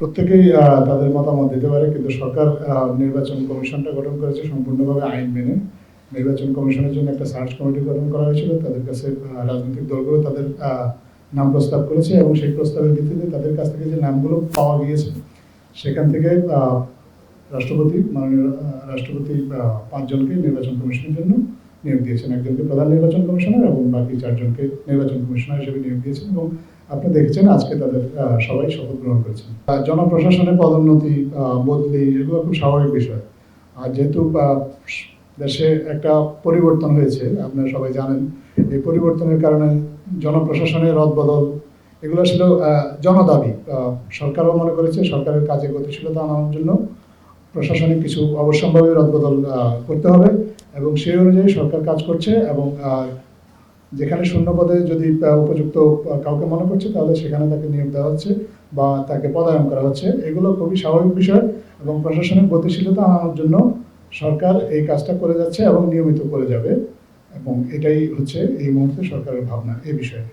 প্রত্যেকেই তাদের মতামত দিতে পারে, কিন্তু সরকার নির্বাচন কমিশনটা গঠন করেছে সম্পূর্ণভাবে আইন মেনে। নির্বাচন কমিশনের জন্য একটা সার্চ কমিটি গঠন করা হয়েছিল, তাদের কাছে রাজনৈতিক দলগুলো তাদের নাম প্রস্তাব করেছে এবং সেই প্রস্তাবের ভিত্তিতে তাদের কাছ থেকে যে নামগুলো পাওয়া গিয়েছে, সেখান থেকে রাষ্ট্রপতি, মাননীয় রাষ্ট্রপতি পাঁচজনকে নির্বাচন কমিশনের জন্য নিয়োগ দিয়েছেন। একজনকে প্রধান নির্বাচন কমিশনার এবং বাকি চারজনকে নির্বাচন কমিশনার হিসেবে নিয়োগ দিয়েছেন এবং আপনি দেখেছেন আজকে তাদের সবাই শপথ গ্রহণ করেছেন জনপ্রশাসনে পদোন্নতি বদলি, এগুলো খুব স্বাভাবিক বিষয়। আর যেহেতু দেশে একটা পরিবর্তন হয়েছে, আপনারা সবাই জানেন, এই পরিবর্তনের কারণে জনপ্রশাসনের রদবদল, এগুলো ছিল জনদাবি। সরকারও মনে করেছে, সরকারের কাজে গতিশীলতা আনার জন্য প্রশাসনিক কিছু অবশ্যম্ভাবী রদবদল করতে হবে। এবং সেই অনুযায়ী সরকার কাজ করছে এবং যেখানে শূন্য পদে যদি উপযুক্ত কাউকে মনে করছে, তাহলে সেখানে তাকে নিয়োগ দেওয়া হচ্ছে বা তাকে পদায়ন করা হচ্ছে। এগুলো খুবই স্বাভাবিক বিষয় এবং প্রশাসনিক গতিশীলতা আনানোর জন্য সরকার এই কাজটা করে যাচ্ছে এবং নিয়মিত করে যাবে এবং এটাই হচ্ছে এই মুহূর্তে সরকারের ভাবনা এ বিষয়ে।